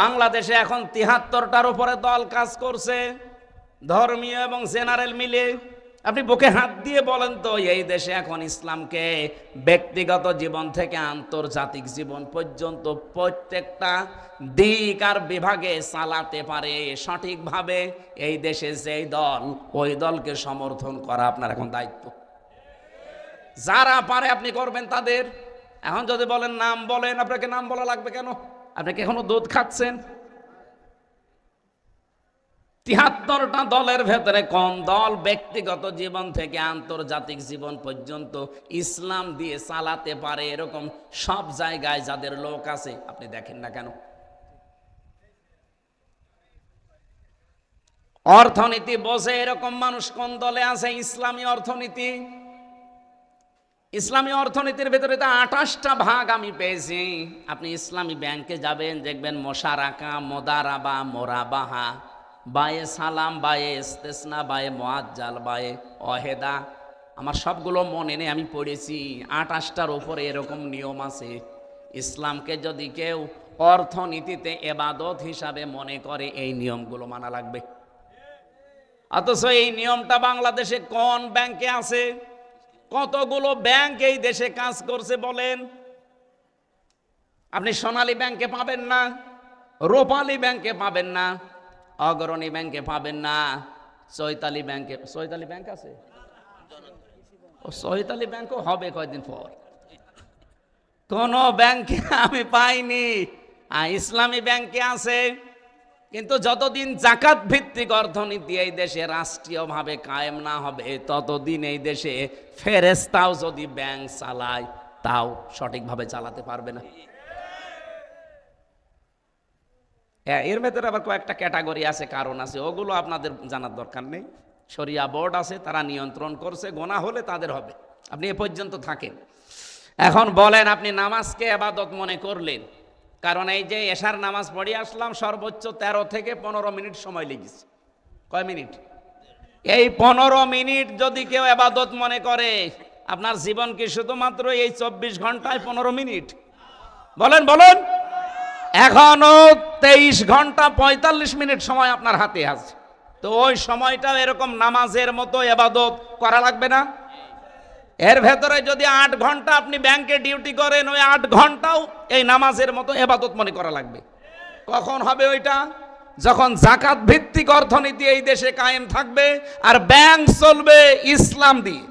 বাংলাদেশে এখন তিহাত্তরটার উপরে দল কাজ করছে, ধর্মীয় এবং জেনারেল মিলে। আপনি বুকে হাত দিয়ে বলেন তো, এই দেশে এখন ইসলামকে ব্যক্তিগত জীবন থেকে আন্তর্জাতিক জীবন পর্যন্ত প্রত্যেকটা দিক আর বিভাগে চালাতে পারে সঠিকভাবে, এই দেশে যেই দল, ওই দলকে সমর্থন করা আপনার এখন দায়িত্ব। যারা পারে আপনি করবেন তাদের। এখন যদি বলেন নাম বলেন, আপনাকে নাম বলা লাগবে কেন? আপনি কি এখনও দুধ খাচ্ছেন? তিহাত্তরটা দলের ভেতরে কোন দল ব্যক্তিগত জীবন থেকে আন্তর্জাতিক জীবন পর্যন্ত ইসলাম দিয়ে চালাতে পারে এরকম সব জায়গায় যাদের লোক আছে, আপনি দেখেন না কেন? অর্থনীতি বসে এরকম মানুষ কোন দলে আছে? ইসলামী অর্থনীতি। ইসলামী অর্থনীতির ভেতরে তো আঠাশটা ভাগ আমি পেয়েছি। আপনি ইসলামী ব্যাংকে যাবেন, দেখবেন মোশারাকা, মোদারাবা, মোরাবাহা, বায়ে সালাম, বায়ে ইস্তেসনা, বায়ে মোয়াজ্জাল, বায়ে অহেদা আমার সবগুলো মনে নেই, আমি পড়েছি। আঠাশটার উপরে এরকম নিয়ম আছে। ইসলামকে যদি কেউ অর্থনীতিতে এবাদত হিসাবে মনে করে, এই নিয়মগুলো মানা লাগবে। অথচ এই নিয়মটা বাংলাদেশে কোন ব্যাংকে আছে? কতগুলো ব্যাংক এই দেশে কাজ করছে বলেন? আপনি সোনালী ব্যাংকে পাবেন না, রূপালী ব্যাংকে পাবেন না, অগ্রণী ব্যাংকে পাবেন না, চৈতালি ব্যাংকে, চৈতালি ব্যাংক আছে? ও, চৈতালি ব্যাংকও হবে কয়দিন পর। কোন ব্যাংকে আমি পাইনি। আর ইসলামী ব্যাংকে আছে। কিন্তু যতদিন জাকাত ভিত্তিক অর্থনীতি এই দেশে রাষ্ট্রীয়ভাবে কায়েম না হবে ততদিন এই দেশে ফেরেস্তাও যদি ব্যাংক চালায় তাও সঠিকভাবে চালাতে পারবে না। হ্যাঁ, এর ভেতরে আবার কয়েকটা ক্যাটাগরি আছে কারণ আছে ওগুলো আপনাদের জানার দরকার নেই। শরিয়া বোর্ড আছে তারা নিয়ন্ত্রণ করছে গোনা হলে তাদের হবে। আপনি এ পর্যন্ত থাকেন। এখন বলেন আপনি নামাজকে আবাদত মনে করলেন? কারণ এই যে এশার নামাজ পড়ে আসলাম, সর্বোচ্চ ১৩ থেকে পনেরো মিনিট সময় লেগেছে। কয় মিনিট? এই পনেরো মিনিট যদি কেউ আবাদত মনে করে, আপনার জীবন কি শুধুমাত্র এই চব্বিশ ঘন্টায় পনেরো মিনিট? বলেন বলেন। এখনও তেইশ ঘণ্টা পঁয়তাল্লিশ মিনিট সময় আপনার হাতে আছে। তো ওই সময়টা এরকম নামাজের মতো এবাদত করা লাগবে না? এর ভেতরে যদি আট ঘণ্টা আপনি ব্যাংকে ডিউটি করেন, ওই আট ঘন্টাও এই নামাজের মতো এবাদত মনে করা লাগবে। কখন হবে ওইটা? যখন জাকাত ভিত্তিক অর্থনীতি এই দেশে কায়েম থাকবে আর ব্যাংক চলবে ইসলাম দিয়ে।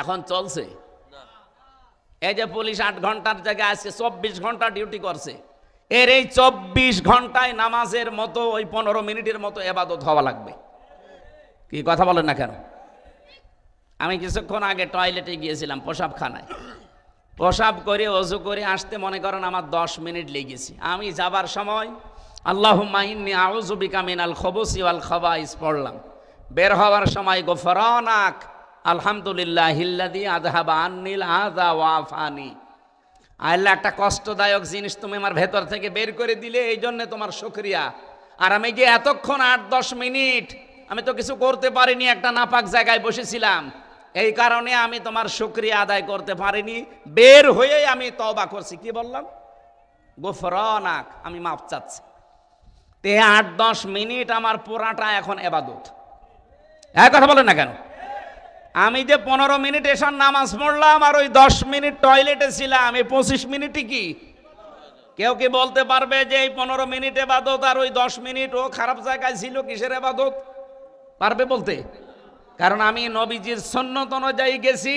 এখন চলছে। এই যে পুলিশ আট ঘণ্টার জায়গায় আজকে চব্বিশ ঘণ্টা ডিউটি করছে। এর এই চব্বিশ ঘন্টায় নামাজের মতো ওই পনেরো মিনিটের মতো এবাদত হওয়া লাগবে। কি কথা বলেন না কেন? আমি কিছুক্ষণ আগে টয়লেটে গিয়েছিলাম পোশাবখানায় পোশাব করে, অজু করে আসতে মনে করেন আমার দশ মিনিট লেগেছে। আমি যাবার সময় আল্লাহ মাইন্নি আউজুবিকা মিনাল খবসি আল খবাইস পড়লাম। বের হওয়ার সময় গোফরানাক আলহামদুলিল্লাহ হিল্লাদি আদহাবা আন্নিল আদা ওয়াফানি আল্লাহ, একটা কষ্টদায়ক জিনিস তুমি আমার ভেতর থেকে বের করে দিলে, এই জন্যে তোমার শুক্রিয়া। আর আমি যে এতক্ষণ আট দশ মিনিট, আমি তো কিছু করতে পারিনি, একটা নাপাক জায়গায় বসেছিলাম। এই কারণে আমি তোমার শুক্রিয়া আদায় করতে পারিনি। বের হয়েই আমি তবা করছি। কি বললাম? গোফরনাক, আমি মাপ চাচ্ছি। তে আট, দশ মিনিট আমার পুরাটা এখন এবাদত। এক কথা বলেন না কেন? আমি যে পনেরো মিনিট এসার নামাজ পড়লাম আর ওই দশ মিনিট টয়লেটে ছিলাম, এই পঁচিশ মিনিটই কি? কেউ কি বলতে পারবে যে এই পনেরো মিনিট এবাদত আর ওই দশ মিনিট ও খারাপ জায়গায় ছিল কিসের এবাদত? পারবে বলতে? কারণ আমি নবীজির সন্ন্যত অনুযায়ী গেছি,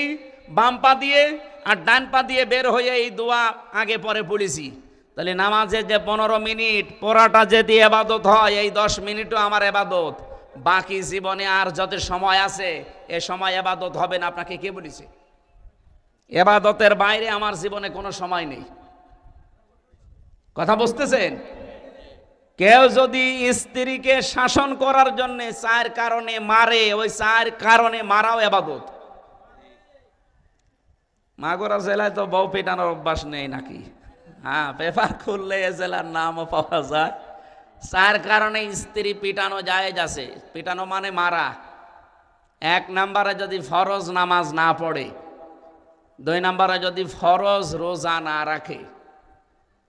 বাম পা দিয়ে আর ডান পা দিয়ে বের হয়ে এই দোয়া আগে পরে পড়েছি। তাহলে নামাজে যে পনেরো মিনিট, পড়াটা যদি এবাদত হয়, এই দশ মিনিটও আমার এবাদত। বাকি জীবনে আর যত সময় আছে, এ সময় এবাদত হবে না, আপনাকে কে বলেছে? এবাদতের বাইরে আমার জীবনে কোনো সময় নেই। কথা বুঝতেছেন? কেউ যদি স্ত্রীকে শাসন করার জন্য চার কারণে মারে, ওই চার কারণে মারাও এবাদত মাগুরা জেলায় তো বউ পেটানোর অভ্যাস নেই নাকি? হ্যাঁ পেপার খুললে এ জেলার নামও পাওয়া যায়। চার কারণে স্ত্রী পিটানো যায় আছে। পিটানো মানে মারা। এক নাম্বারে যদি ফরজ নামাজ না পড়ে, দুই নাম্বারে যদি ফরজ রোজা না রাখে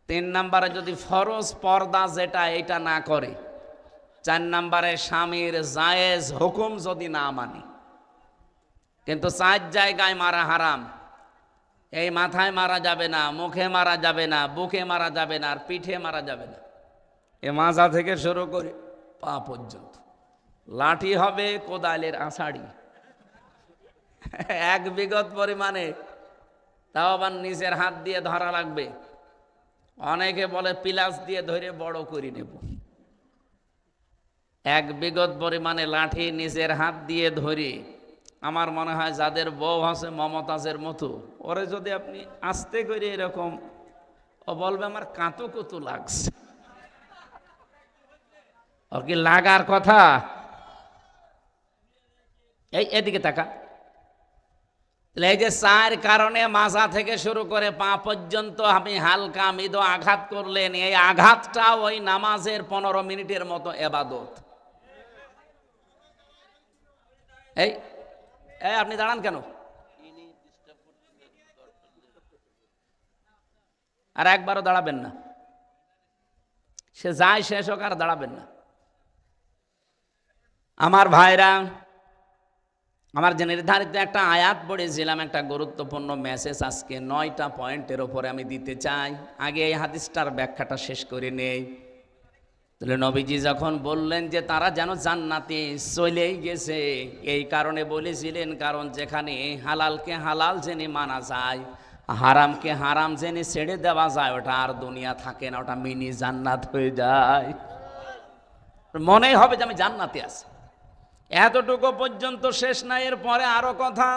তিন নাম্বারে যদি ফরজ পর্দা যেটা, এটা না করে, চার নাম্বারে স্বামীর জায়েজ হুকুম যদি না মানে। কিন্তু চার জায়গায় মারা হারাম। এই মাথায় মারা যাবে না, মুখে মারা যাবে না, বুকে মারা যাবে না, আর পিঠে মারা যাবে না। এ মাজা থেকে শুরু করে পা পর্যন্ত। লাঠি হবে কোদালের আষাঢ়ি। এক বিগত পরিমাণে, তাও আবার নিজের হাত দিয়ে ধরা লাগবে। অনেকে বলে পিলাস দিয়ে ধরে বড় করে নেব। এক বিগত পরিমাণে লাঠি নিজের হাত দিয়ে ধরে, আমার মনে হয় যাদের বউ আছে, মমতাজের মতো, ওরে যদি আপনি আস্তে করে এরকম, ও বলবে আমার কাঁতো কুতু লাগছে। ওর কি লাগার কথা? এই এদিকে তাকা। তাহলে এই যে কারণে মাথা থেকে শুরু করে পা পর্যন্ত আপনি হালকা মৃদু আঘাত করলেন, এই আঘাতটা ওই নামাজের পনেরো মিনিটের মতো এবাদত। এই এই আপনি দাঁড়ান কেন? আর একবারও দাঁড়াবেন না। সে যায় শেষ হোক আর দাঁড়াবেন না। আমার ভাইরা আমার যে নির্ধারিত একটা আয়াত পড়েছিলাম, একটা গুরুত্বপূর্ণ মেসেজ আজকে নয়টা পয়েন্টের ওপরে আমি দিতে চাই। আগে এই হাদিসটার ব্যাখ্যাটা শেষ করে নেই। তাহলে নবীজি যখন বললেন যে তারা যেন জান্নাতে চলেই গেছে, এই কারণে বলেছিলেন, কারণ যেখানে হালালকে হালাল জেনে মানা যায়, হারামকে হারাম জেনে ছেড়ে দেওয়া যায়, ওটা আর দুনিয়া থাকে না, ওটা মিনি জান্নাত হয়ে যায়। মনেই হবে যে আমি জান্নাতে আছি। এতটুকু পর্যন্ত শেষ না এর পরে আরও কথা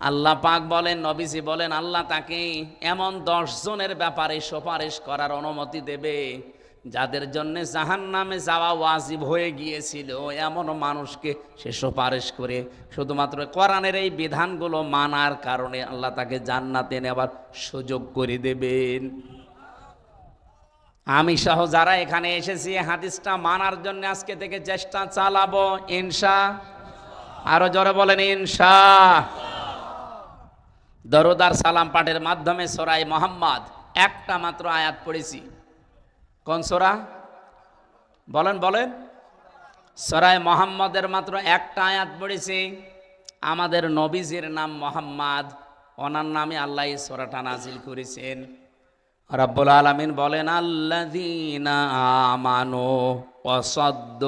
আল্লাহ পাক বলেন, নবীজি বলেন, আল্লাহ তাকে এমন দশ জনের ব্যাপারে সুপারিশ করার অনুমতি দেবে যাদের জন্য জাহান নামে যাওয়া ওয়াজিব হয়ে গিয়েছিল, এমন মানুষকে সে সুপারিশ করে শুধুমাত্র কোরআনের এই বিধানগুলো মানার কারণে আল্লাহ তাকে জান্নাতে নেবার সুযোগ করে দেবেন। আমি সহ যারা এখানে এসেছি হাদিসটা মানার জন্য আজকে থেকে চেষ্টা চালাবো, ইনশা। আরও জোরে বলেন, ইনশা। দরদার সালাম পাঠের মাধ্যমে সরাই মোহাম্মদ একটা মাত্র আয়াত পড়েছি। কোন সোরা? বলেন বলেন। সরাই মোহাম্মদের মাত্র একটা আয়াত পড়েছি। আমাদের নবীজির নাম মোহাম্মদ। ওনার নামে আল্লাহ সোরাটা নাজিল করেছেন। রব্বুল আলমিন বলেন আল্লাদিনা আমানো অসদ্দ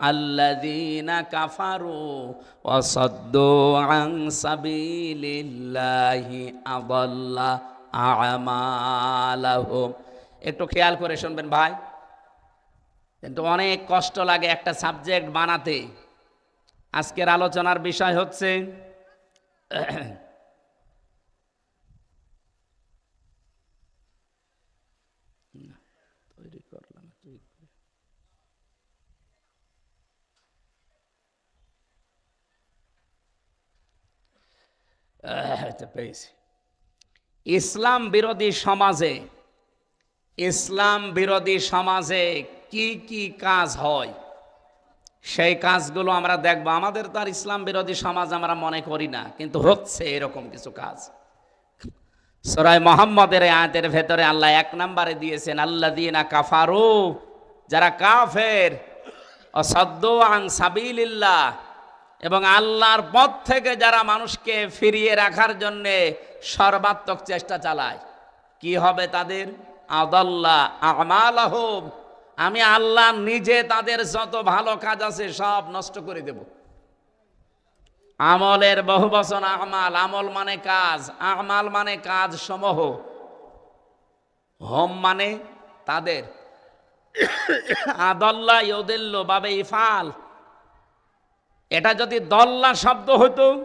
আল্লাদিনা কাফারু অসদ্দ আং আদাল্লা আমালাহুম। একটু খেয়াল করে শুনবেন ভাই। কিন্তু অনেক কষ্ট লাগে একটা সাবজেক্ট বানাতে। আজকের আলোচনার বিষয় হচ্ছে পেয়েছি। ইসলাম বিরোধী সমাজে ইসলাম বিরোধী সমাজে কি কি কাজ হয়? সেই কাজগুলো আমরা দেখব। আমাদের তো আর ইসলাম বিরোধী সমাজ আমরা মনে করি না, কিন্তু হচ্ছে এরকম কিছু কাজ। সরাই মোহাম্মদের আয়াতের ভেতরে আল্লাহ এক নম্বরে দিয়েছেন আল্লাহ দিনা কাফারু যারা কাফের, অসদ্দ আং সাবিল্লাহ এবং আল্লাহর পথ থেকে যারা মানুষকে ফিরিয়ে রাখার জন্যে সর্বাত্মক চেষ্টা চালায়। কি হবে তাদের? আদাল্লাহ আমালাহুম। আমি আল্লাহ নিজে তাদের যত ভালো কাজ আছে সব নষ্ট করে দেব। আমলের বহু বচন আমাল। আমল মানে কাজ, আমাল মানে কাজ সমূহ। হোম মানে তাদের। আদল্লা ইউদিল্ল বাবে ইফাল। এটা যদি দল্লা শব্দ হতো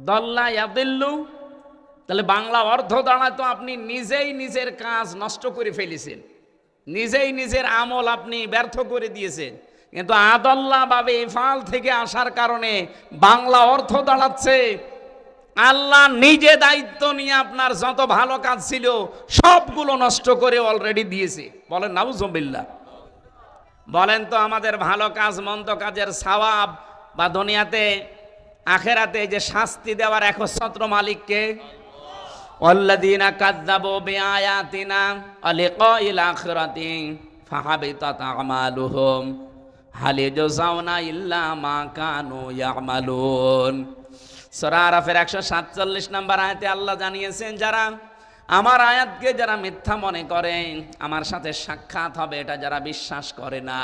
দল্লা ইয়াদিল্লু তাহলে বাংলা অর্ধ অর্থ দাঁড়াতো আপনি নিজেই নিজের কাজ নষ্ট করে ফেলেছেন। নিজেই নিজের আমল আপনি ব্যর্থ করে দিয়েছেন। কিন্তু আদল্লা বাবে ইফাল থেকে আসার কারণে বাংলা অর্থ দাঁড়াচ্ছে। আল্লাহ নিজে দায়িত্ব নিয়ে আপনার যত ভালো কাজ ছিল সবগুলো নষ্ট করে অলরেডি দিয়েছে। বলেন নাউজবিল্লা বলেন তো আমাদের ভালো কাজ, মন্দ কাজের সওয়াব বা দুনিয়াতে, আখেরাতে যে শাস্তি দেওয়ার একচ্ছত্র মালিককে? والذين كذبوا بآياتنا ولقاء الآخرة فحبطت أعمالهم هل يجزون إلا ما كانوا يعملون সূরা আরাফের 147 নম্বর আয়াতে আল্লাহ জানিয়েছেন যারা আমার আয়াতকে যারা মিথ্যা মনে করে আমার সাথে সাক্ষাৎ হবে এটা যারা বিশ্বাস করে না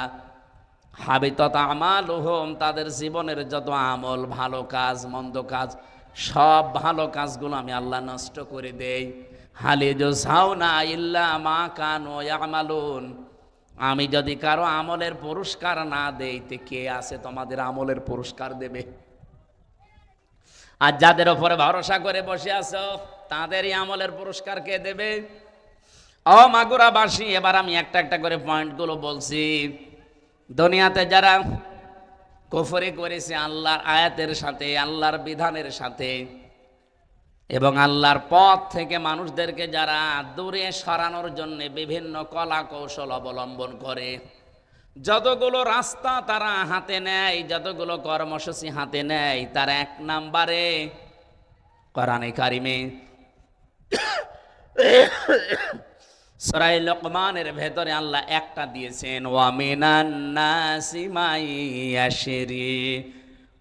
হাবিতত আমাল হোম তাদের জীবনের যত আমল ভালো কাজ মন্দ কাজ সব ভালো কাজগুলো আমি আল্লাহ নষ্ট করে দেই। হালে না ইল্লা মা কানো আমালুন আমি যদি কারও আমলের পুরস্কার না দেই, তে কে আছে তোমাদের আমলের পুরস্কার দেবে? আর যাদের ওপরে ভরসা করে বসে আছো, তাদেরই আমলের পুরস্কার কে দেবে? ও মাগুরাবাসী, এবার আমি একটা একটা করে পয়েন্টগুলো বলছি। দুনিয়াতে যারা কফরে করেছে আল্লাহর আয়াতের সাথে, আল্লাহর বিধানের সাথে। এবং আল্লাহর পথ থেকে মানুষদেরকে যারা দূরে সরানোর জন্য বিভিন্ন কলা কৌশল অবলম্বন করে, যতগুলো রাস্তা তারা হাতে নেয়, যতগুলো কর্মসূচি হাতে নেয়, তার এক নাম্বারে কোরআনে কারিমে সরাই লোকমানের ভেতরে আল্লাহ একটা দিয়েছেন ওয়ামিনান নাসি মাই আশরি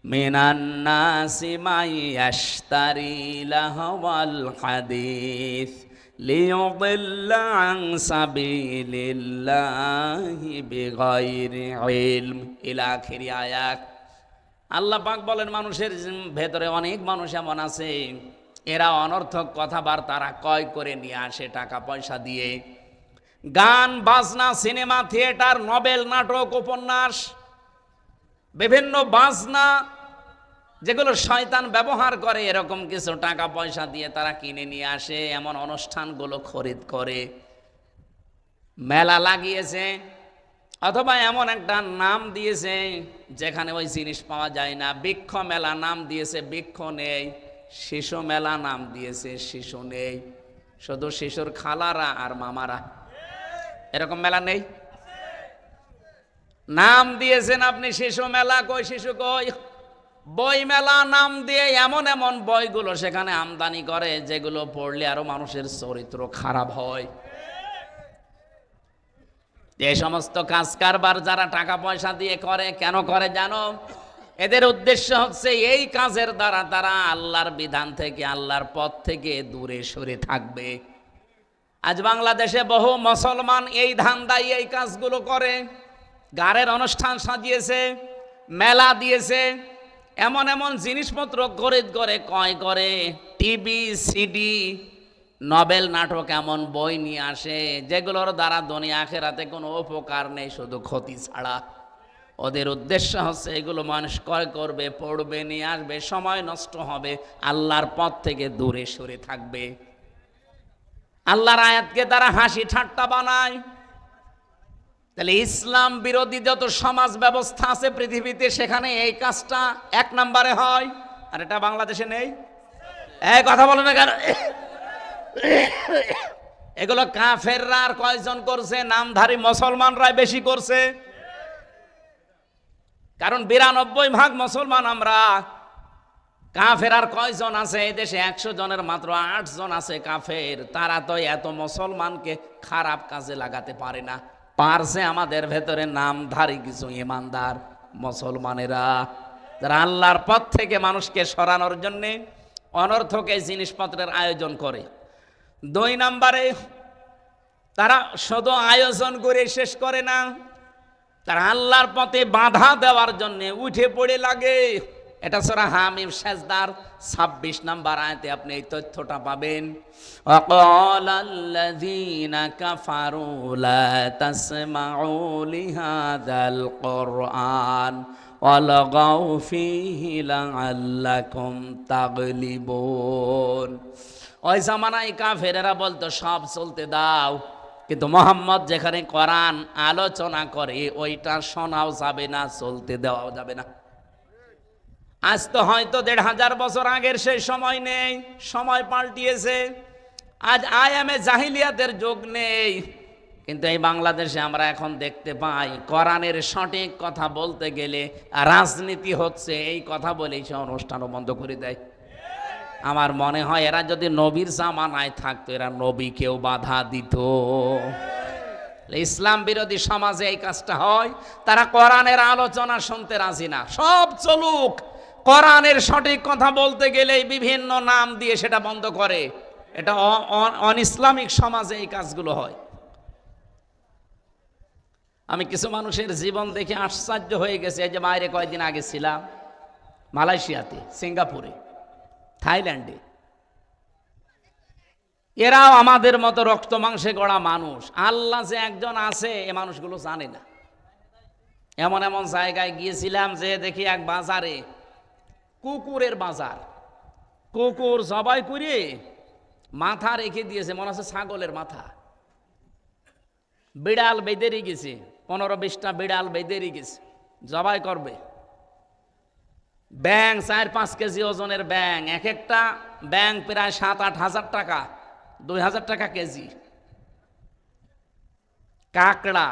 মিনান নাসি মাই আশতারি লাহওয়াল হাদিস ليضل عن سبيل الله بغير علم إلى آخر آيات আল্লাহ পাক বলেন মানুষের ভেতরে অনেক মানুষ এমন আছে এরা অনর্থক কথাবার্তারা ক্রয় করে নিয়ে আসে টাকা পয়সা দিয়ে। গান, বাজনা, সিনেমা, থিয়েটার, নবেল, নাটক, উপন্যাস, বিভিন্ন বাজনা, যেগুলো শয়তান ব্যবহার করে, এরকম কিছু টাকা পয়সা দিয়ে তারা কিনে নিয়ে আসে, এমন অনুষ্ঠানগুলো খরিদ করে। মেলা লাগিয়েছে, অথবা এমন একটা নাম দিয়েছে, যেখানে ওই জিনিস পাওয়া যায় না। বৃক্ষ মেলা নাম দিয়েছে, বৃক্ষ নেই। শিশু মেলা নাম দিয়েছে, শিশু নেই। শুধু শিশুর খালারা আর মামারা। এরকম মেলা নেই? নাম দিয়েছেন আপনি শিশু মেলা, কই শিশু কই? বই মেলা নাম দিয়ে এমন এমন বইগুলো সেখানে আমদানি করে, যেগুলো পড়লে আরও মানুষের চরিত্র খারাপ হয়। এই সমস্ত কাজ কারবার যারা টাকা পয়সা দিয়ে করে, কেন করে জানো? এদের উদ্দেশ্য হচ্ছে এই কাজের দ্বারা তারা আল্লাহর বিধান থেকে, আল্লাহর পথ থেকে দূরে সরে থাকবে। আজ বাংলাদেশে বহু মুসলমান এই ধান্দাই এই কাজগুলো করে গাড়ের অনুষ্ঠান সাজিয়েছে, মেলা দিয়েছে, এমন এমন জিনিসপত্র খরিদ করে কয় করে, টিভি, সিডি, নবেল নাটক, এমন বই নিয়ে আসে, যেগুলোর দ্বারা দুনিয়া আখেরাতে কোনো উপকার নেই, শুধু ক্ষতি ছাড়া। ওদের উদ্দেশ্য হচ্ছে এগুলো মানুষ ক্রয় করবে, পড়বে, নিয়ে আসবে, সময় নষ্ট হবে, আল্লাহর পথ থেকে দূরে সরে থাকবে। আল্লাহর আয়াতকে তারা হাসি ঠাট্টা বানায়। তাহলে ইসলাম বিরোধী যত সমাজ ব্যবস্থা আছে পৃথিবীতে, সেখানে এই কাজটা এক নম্বরে হয়। আর এটা বাংলাদেশে নেই? এই কথা বলো না কেন? এগুলো কাফেররা আর কয়জন করছে? নামধারী মুসলমানরাই বেশি করছে। কারণ বিরানব্বই ভাগ মুসলমান আমরা। কাফের আর কয়জন আছে? এই দেশে একশো জনের মাত্র আট জন আছে কাফের। তারা তো এত মুসলমানকে খারাপ কাজে লাগাতে পারে না। পারছে আমাদের ভেতরে নামধারী কিছু ইমানদার মুসলমানেরা। যারা আল্লাহর পথ থেকে মানুষকে সরানোর জন্যে অনর্থক জিনিসপত্রের আয়োজন করে। দুই নম্বরে, তারা শুধু আয়োজন করে শেষ করে না। তারা আল্লাহর পথে বাধা দেওয়ার জন্যে উঠে পড়ে লাগে। এটা সরা হামিম সাজদার ছাব্বিশ নাম্বার আয়তে আপনি এই তথ্যটা পাবেন। লা ওই জামানায় কাফেরেরা বলতো, সব চলতে দাও। কিন্তু মোহাম্মদ যেখানে কোরআন আলোচনা করে, ওইটা শোনাও যাবে না, চলতে দেওয়াও যাবে না। আজ তো হয়তো দেড় হাজার বছর আগের সেই সময় নেই, সময় পাল্টিয়েছে। আজ আয়ামে জাহিলিয়াতের যোগ নেই। কিন্তু এই বাংলাদেশে আমরা এখন দেখতে পাই, কোরআনের সঠিক কথা বলতে গেলে রাজনীতি হচ্ছে, এই কথা বলেই সে অনুষ্ঠানও বন্ধ করে দেয়। আমার মনে হয় এরা যদি নবীর জামানায় থাকতো, এরা নবীকেও বাধা দিত। ইসলাম বিরোধী সমাজে এই কাজটা হয়, তারা কোরআনের আলোচনা শুনতে রাজি না। সব চলুক, কোরআনের সঠিক কথা বলতে গেলেই বিভিন্ন নাম দিয়ে সেটা বন্ধ করে। এটা অন ইসলামিক সমাজে এই কাজগুলো হয়। আমি কিছু মানুষের জীবন দেখে আশ্চর্য হয়ে গেছে, এই যে বাইরে কয়েকদিন আগে ছিলাম, মালয়েশিয়াতে, সিঙ্গাপুরে। থাইল্যান্ডে। এরাও আমাদের মতো রক্ত মাংসে গড়া মানুষ। আল্লাহ যে একজন আছে, এ মানুষগুলো জানে না। এমন এমন জায়গায় গিয়েছিলাম যে দেখি এক বাজারে, কুকুরের বাজার। কুকুর জবাই করে মাথা রেখে দিয়েছে, মনে হচ্ছে ছাগলের মাথা। বিড়াল বেঁধেরই গেছে পনেরো বিশটা বিড়াল বেঁধেরই গেছে জবাই করবে। ব্যাং চার পাঁচ কেজি ওজনের ব্যাং এক একটা ব্যাং প্রায় সাত আট হাজার টাকা, দুই হাজার টাকা কেজি। কাঁকড়া,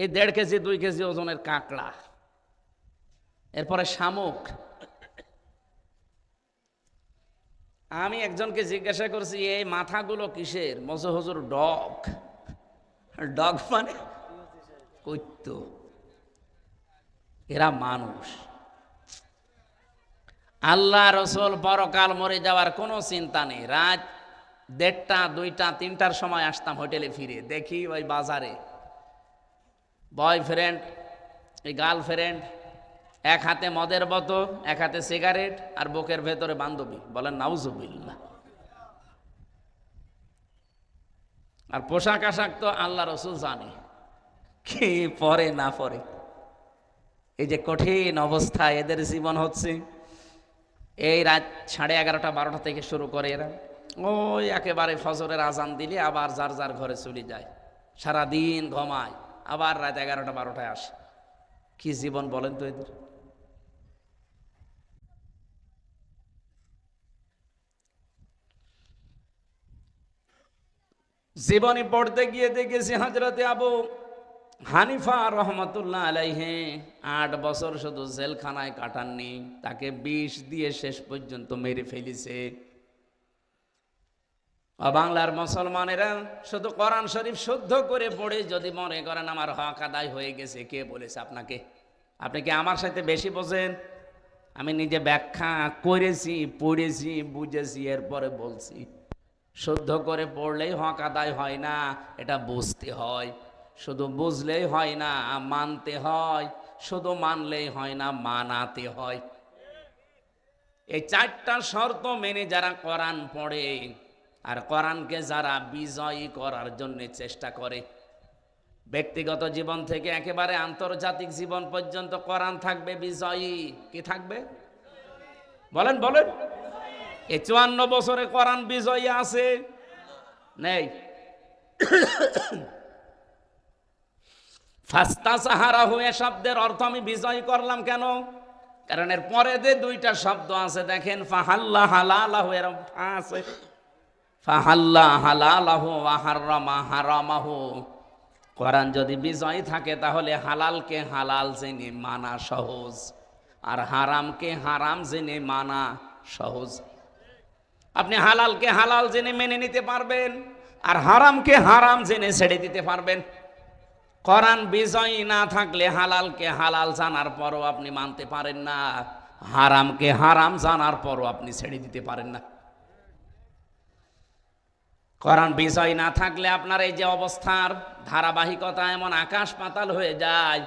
এই দেড় কেজি, দুই কেজি ওজনের কাঁকড়া। এরপরে শামুক। আমি একজনকে জিজ্ঞাসা করছি, এই মাথাগুলো কিসের? মজো হজুর, ডগ। ডগ মানে কৈত্য এরা মানুষ। আল্লাহ রসুল পরকাল মরে যাওয়ার কোনো চিন্তা নেই। রাত দেড়টা, দুইটা, তিনটার সময় আসতাম হোটেলে ফিরে। দেখি ওই বাজারে বয়ফ্রেন্ড, এই গার্লফ্রেন্ড, এক হাতে মদের বোতল, এক হাতে সিগারেট আর বুকের ভেতরে বান্ধবী। বলেন নাউজুবিল্লা আর পোশাক আশাক তো আল্লাহ রসুল জানে। কি পরে না পরে। এই যে কঠিন অবস্থা এদের জীবন হচ্ছে। এই রাত সাড়ে এগারোটা, বারোটা থেকে শুরু করে এরা। ওই একেবারে ফজরের আজান দিলে আবার যার যার ঘরে চলে যায়। সারাদিন ঘমায়, আবার রাত এগারোটা, বারোটায় আসে। কি জীবন বলেন তো এদের? জীবনী পড়তে গিয়ে দেখেছি হজরতে আবু হানিফা রহমতুল্লাহ আলাইহে আট বছর শুধু জেলখানায় কাটাননি, তাকে বিষ দিয়ে শেষ পর্যন্ত মেরে ফেলিছে। বাংলার মুসলমানেরা শুধু কোরআন শরীফ শুদ্ধ করে পড়ে যদি মনে করেন আমার হক আদায় হয়ে গেছে, কে বলেছে আপনাকে? আপনি কি আমার সাথে বেশি বোঝেন? আমি নিজে ব্যাখ্যা করেছি, পড়েছি, বুঝেছি, এরপরে বলছি। শুদ্ধ করে পড়লেই হক আদায় হয় না, এটা বুঝতে হয়। শুধু বুঝলেই হয় না, মানতে হয়, শুধু মানলেই হয় না, মানাতে হয়। এই চারটা শর্ত মেনে যারা কোরআন পড়ে, আর কোরআনকে যারা বিজয়ী করার জন্য চেষ্টা করে, ব্যক্তিগত জীবন থেকে একেবারে আন্তর্জাতিক জীবন পর্যন্ত কোরআন থাকবে বিজয়ী। কি থাকবে? বলেন বলেন। এই চুয়ান্ন বছরে কোরআন বিজয়ী আছে? নেই। ফাস্তা সাহারা হয়ে শব্দের অর্থ আমি বিজয় করলাম কেন? কারণ এর পরে যে দুইটা শব্দ আছে, দেখেন, ফাহাল্লা হালালাহু এরম আছে। ফাহাল্লা হালালাহু ওয়াহাররামা হারামাহু। কোরআন যদি বিজয় থাকে, তাহলে হালালকে হালাল জেনে মানা সহজ, আর হারামকে হারাম জেনে মানা সহজ। আপনি হালালকে হালাল জেনে মেনে নিতে পারবেন, আর হারামকে হারাম জেনে ছেড়ে দিতে পারবেন। কোরআন বিজয়ী না থাকলে হালালকে হালাল জানার পরও আপনি মানতে পারেন না। হারামকে হারাম জানার পরও আপনি ছেড়ে দিতে পারেন না। কোরআন বিজয় না থাকলে আপনার এই যে অবস্থার ধারাবাহিকতা এমন আকাশ পাতাল হয়ে যায়,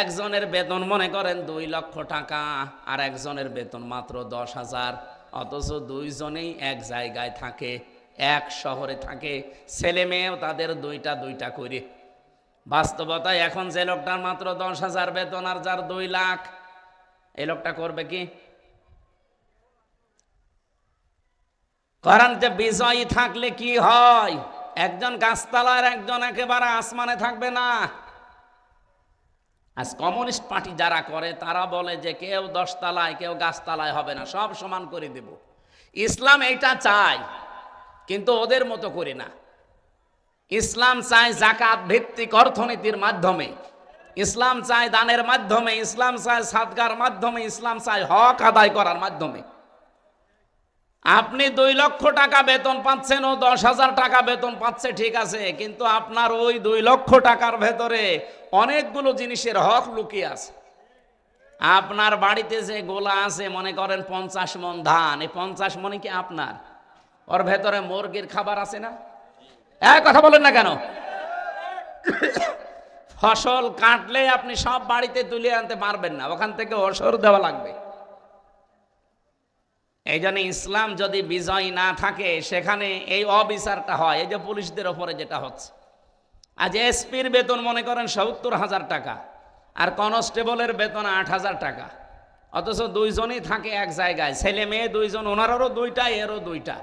একজনের বেতন মনে করেন দুই লক্ষ টাকা আর একজনের বেতন মাত্র দশ হাজার, অথচ দুইজনেই এক জায়গায় থাকে, এক শহরে থাকে, ছেলে মেয়েও তাদের দুইটা দুইটা করে। বাস্তবতায় এখন যে লোকটার মাত্র দশ হাজার বেতন আর যার দুই লাখ, এই লোকটা করবে কি? করান যে বিজয়ী থাকলে কি হয়? একজন গাছতলার একজন একেবারে আসমানে থাকবে না। আজ কমিউনিস্ট পার্টি যারা করে, তারা বলে যে কেউ দশতলায়, কেউ গাছতলায় হবে না, সব সমান করে দেব। ইসলাম এইটা চায়, কিন্তু ওদের মতো করি না। ইসলাম চায় জাকাত ভিত্তিক অর্থনীতির মাধ্যমে, ইসলাম চায় দানের মাধ্যমে, ইসলাম চায় সাদগার মাধ্যমে, ইসলাম চায় হক আদায় করার মাধ্যমে। আপনি দুই লক্ষ টাকা বেতন পাচ্ছেন ও দশ হাজার টাকা বেতন পাচ্ছে, ঠিক আছে, কিন্তু আপনার ওই দুই লক্ষ টাকার ভেতরে অনেকগুলো জিনিসের হক লুকিয়ে আছে। আপনার বাড়িতে যে গোলা আছে, মনে করেন পঞ্চাশ মন ধান, এই পঞ্চাশ মনে কি আপনার? ওর ভেতরে মুরগির খাবার আছে না? এক কথা বলেন না কেন? ফসল কাটলে আপনি সব বাড়িতে তুলে আনতে পারবেন না, ওখান থেকে অসর দেওয়া লাগবে। এই জন্য ইসলাম যদি বিজয় না থাকে, সেখানে এই অবিচারটা হয়। এই যে পুলিশদের ওপরে যেটা হচ্ছে। আজ এসপির বেতন মনে করেন সত্তর হাজার টাকা, আর কনস্টেবলের বেতন আট হাজার টাকা। অথচ দুইজনই থাকে এক জায়গায়, ছেলে মেয়ে দুইজন ওনারও দুইটা, এরও দুইটা।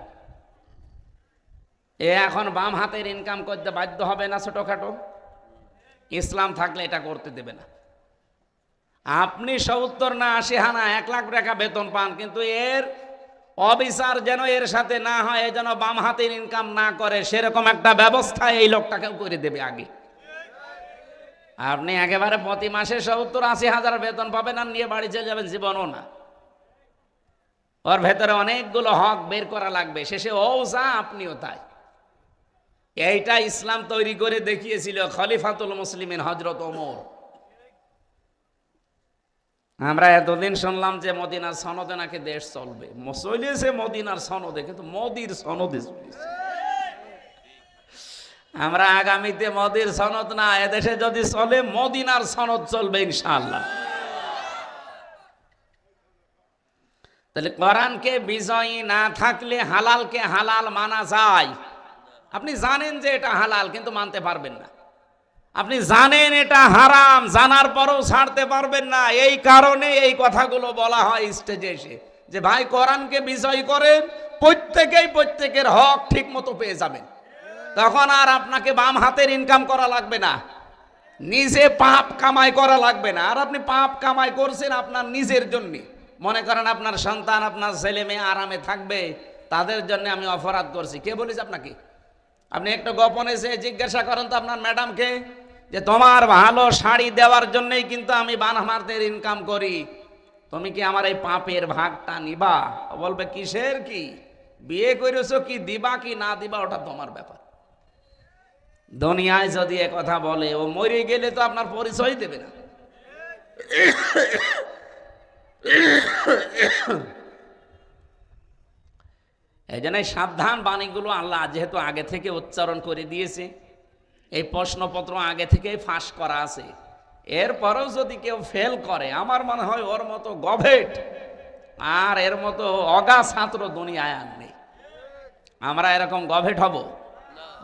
এ এখন বাম হাতের ইনকাম করতে বাধ্য হবে না ছোটোখাটো। ইসলাম থাকলে এটা করতে দেবে না। আপনি সত্তর না আশি হানা এক লাখ টাকা বেতন পান, কিন্তু এর অবিচার যেন এর সাথে না হয় যেন বাম হাতের ইনকাম না করে, সেরকম একটা ব্যবস্থা এই লোকটাকেও করে দেবে আগে। আপনি একেবারে প্রতি মাসে সত্তর আশি হাজার বেতন পাবেন আর নিয়ে বাড়ি চলে যাবেন, জীবনও না। ওর ভেতরে অনেকগুলো হক বের করা লাগবে, শেষে ও যা আপনিও তাই। এইটা ইসলাম তৈরি করে দেখিয়েছিল খলিফাতুল মুসলিমের হজরত ওমর। আমরা এতদিন শুনলাম যে মদিনার সনদে নাকি দেশ চলবে। চলেছে মদিনার সনদে, কিন্তু মোদির সনদে চলেছে। আমরা আগামীতে মোদির সনদ না, এদেশে যদি চলে, মদিনার সনদ চলবে ইনশাল্লাহ তাহলে কোরআনকে বিজয়ী না থাকলে হালালকে হালাল মানা যায়। আপনি জানেন যে এটা হালাল, কিন্তু মানতে পারবেন না। আপনি জানেন এটা হারাম, জানার পরেও ছাড়তে পারবেন না। এই কারণে এই কথাগুলো বলা হয় স্টেজে এসে। যে ভাই, কোরআনকে বিজয় করেন, প্রত্যেকেই প্রত্যেকের হক ঠিক মতো পেয়ে যাবেন। তখন আর আপনাকে বাম হাতের ইনকাম করা লাগবে না। নিজে পাপ কামাই করা লাগবে না। আর আপনি পাপ কামাই করছেন আপনার নিজের জন্য। মনে করেন আপনার সন্তান, আপনার ছেলে মেয়ে আরামে থাকবে, তাদের জন্য আমি অপরাধ করছি। কে বলিস আপনাকে? আপনি একটু গোপনে সে জিজ্ঞাসা করেন তো আপনার ম্যাডামকে যে তোমার ভালো শাড়ি দেওয়ার জন্যই কিন্তু আমি বানহামারদের ইনকাম করি। তুমি কি আমার এই পাপের ভাগটা নিবা? বলবে, কিসের কি? বিয়ে করেছ কি, দিবা কি, না দিবা, ওটা তোমার ব্যাপার। দুনিয়ায় যদি এ কথা বলে, ও মরে গেলে তো আপনার পরিচয় দেবে না। এই জন্য সাবধান বাণীগুলো আল্লাহ যেহেতু আগে থেকে উচ্চারণ করে দিয়েছে, এই প্রশ্নপত্র আগে থেকেই ফাঁস করা আছে। এরপরেও যদি কেউ ফেল করে, আমার মনে হয় ওর মতো গভেট আর এর মতো অগা ছাত্র দুনিয়ায় আর নেই। আমরা এরকম গভেট হব,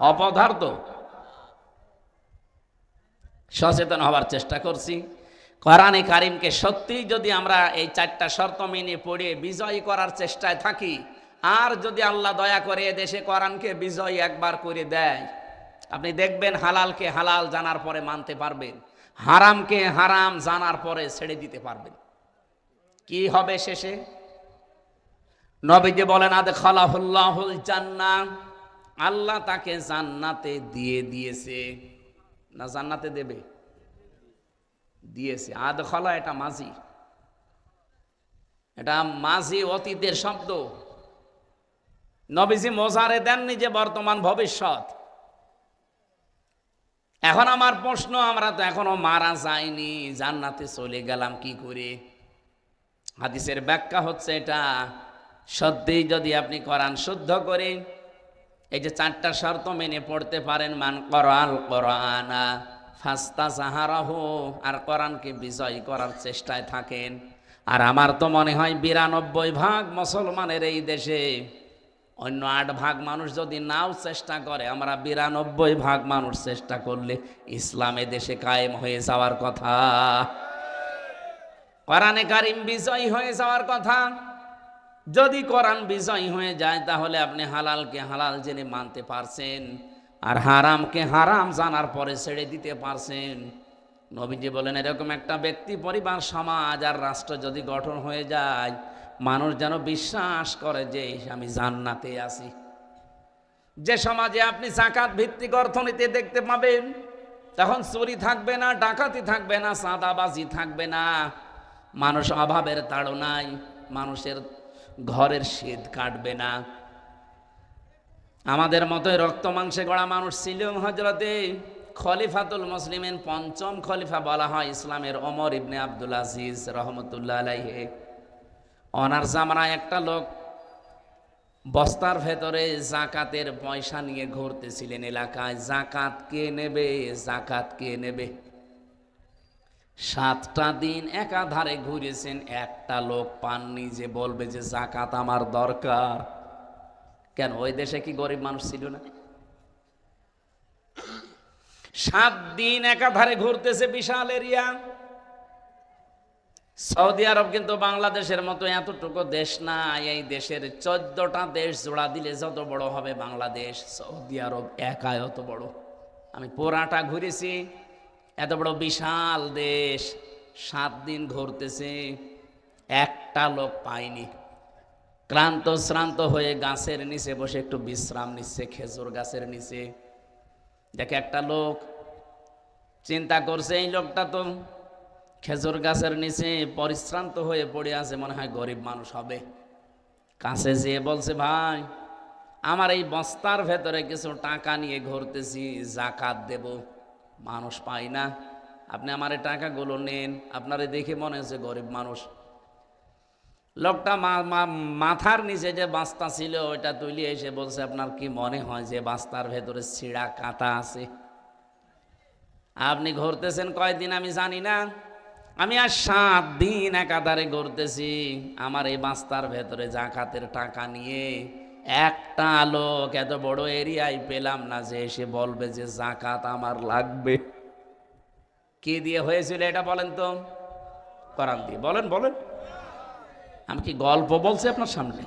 অপদার্থ। সচেতন হওয়ার চেষ্টা করছি। কোরআনে কারিমকে সত্যিই যদি আমরা এই চারটা শর্ত মেনে পড়ে বিজয়ী করার চেষ্টায় থাকি আর যদি আল্লাহ দয়া করে দেশে কোরআনকে বিজয়ী একবার করে দেয়, আপনি দেখবেন হালালকে হালাল জানার পরে মানতে পারবেন, হারামকে হারাম জানার পরে ছেড়ে দিতে পারবেন। কি হবে শেষে? নবীজি বলেন, আদ খালাহুল্লাহুল জান্নাহ আল্লাহ তাকে জান্নাতে দিয়ে দিয়েছে। না, জান্নাতে দেবে? দিয়েছে। আদ খলা, এটা মাঝি। এটা মাঝি অতীতের শব্দ। নবীজি মোজারে দেননি যে বর্তমান ভবিষ্যৎ। এখন আমার প্রশ্ন, আমরা তো এখনও মারা যাইনি, জান্নাতে চলে গেলাম কি করে? হাদিসের ব্যাখ্যা হচ্ছে এটা। সত্যিই যদি আপনি করান শুদ্ধ করে, এই যে চারটা শর্ত মেনে পড়তে পারেন, মান করাল কোরআনা ফাস্তা সাহারাহ আর কোরআনকে বিজয় করার চেষ্টায় থাকেন। আর আমার তো মনে হয় বিরানব্বই ভাগ মুসলমানের এই দেশে অন্য আট ভাগ মানুষ যদি নাও চেষ্টা করে, আমরা বিরানব্বই ভাগ মানুষ চেষ্টা করলে ইসলামে দেশে কায়েম হয়ে যাওয়ার কথা। কোরআনে কারিম বিজয়ী হয়ে যাওয়ার কথা। যদি কোরআন বিজয়ী হয়ে যায়, তাহলে আপনি হালালকে হালাল জেনে মানতে পারছেন, আর হারামকে হারাম জানার পরে ছেড়ে দিতে পারছেন। নবীজি বলেন, এরকম একটা ব্যক্তি, পরিবার, সমাজ আর রাষ্ট্র যদি গঠন হয়ে যায় মানুষ যেন বিশ্বাস করে যে আমি জান্নাতে আছি। যে সমাজে আপনি জাকাত ভিত্তিক অর্থনীতি দেখতে পাবেন, তখন চুরি থাকবে না, ডাকাতি থাকবে না সাদাবাজি থাকবে না। মানুষ অভাবের তাড়নায় মানুষের ঘরের শীত কাটবে না। আমাদের মতোই রক্ত মাংসে গড়া মানুষ ছিল হজরতে খলিফাতুল মুসলিমের পঞ্চম খলিফা বলা হয় ইসলামের অমর ইবনে আব্দুল আজিজ রহমতুল্লাহ আলাইহে। অনার জামানায় একটা লোক বস্তার ভেতরে জাকাতের পয়সা নিয়ে ঘুরতেছিলেন এলাকায়। জাকাত কে নেবে? জাকাত কে নেবে? সাতটা দিন একাধারে ঘুরেছেন, একটা লোক পাননি যে বলবে যে জাকাত আমার দরকার। কেন, ওই দেশে কি গরিব মানুষ ছিল না? সাত দিন একাধারে ঘুরতেছে বিশাল এরিয়া। সৌদি আরব কিন্তু বাংলাদেশের মতো এতটুকু দেশ না এই দেশের চোদ্দটা দেশ জোড়া দিলে যত বড় হবে বাংলাদেশ, সৌদি আরব একা অত বড়। আমি পোড়াটা ঘুরেছি, এত বড় বিশাল দেশ, সাত দিন ঘুরতেছে, একটা লোক পাইনি। ক্লান্ত শ্রান্ত হয়ে গাছের নিচে বসে একটু বিশ্রাম নিচ্ছে, খেজুর গাছের নিচে। দেখে একটা লোক চিন্তা করছে, এই লোকটা তো খেজুর গাছের নিচে পরিশ্রান্ত হয়ে পড়ে আছে, মনে হয় গরিব মানুষ হবে। কাছে যেয়ে বলছে, ভাই, আমার এই বস্তার ভেতরে কিছু টাকা নিয়ে ঘুরতেছি, জাকাত দেব। মানুষ পাই না। আপনি আমার এই টাকাগুলো নেন। আপনারে দেখে মনে হচ্ছে গরিব মানুষ। লোকটা মাথার নিচে যে বাস্তা ছিল, ওইটা তুলে এসে বলছে, আপনার কি মনে হয় যে বাস্তার ভেতরে ছিঁড়া কাটা আছে? আপনি ঘুরতেছেন কয়দিন আমি জানি না। আমি আর সাত দিন একাধারে ঘুরতেছি। আমার এই বাস্তার ভেতরে জাকাতের টাকা নিয়ে একটা লোক এত বড় এরিয়ায় পেলাম না যে এসে বলবে যে জাকাত আমার লাগবে। কি দিয়ে হয়েছিল এটা বলেন তো? করান দিয়ে। বলেন বলেন। আমি কি গল্প বলছি আপনার সামনে?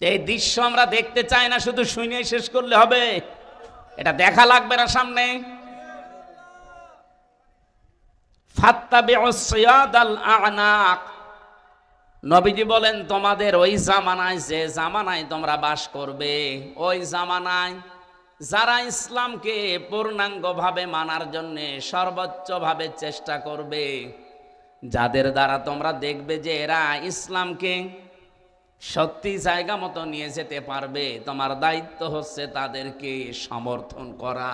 এই দৃশ্য আমরা দেখতে চাই না, শুধু শুনে শেষ করলে হবে। এটা দেখা লাগবে না সামনে। নবীজি বলেন, তোমাদের ওই জামানায়, যে জামানায় তোমরা বাস করবে, ওই জামানায় যারা ইসলামকে পূর্ণাঙ্গভাবে মানার জন্যে সর্বোচ্চভাবে চেষ্টা করবে, যাদের দ্বারা তোমরা দেখবে যে এরা ইসলামকে সত্যি জায়গা মতো নিয়ে যেতে পারবে, তোমার দায়িত্ব হচ্ছে তাদেরকে সমর্থন করা।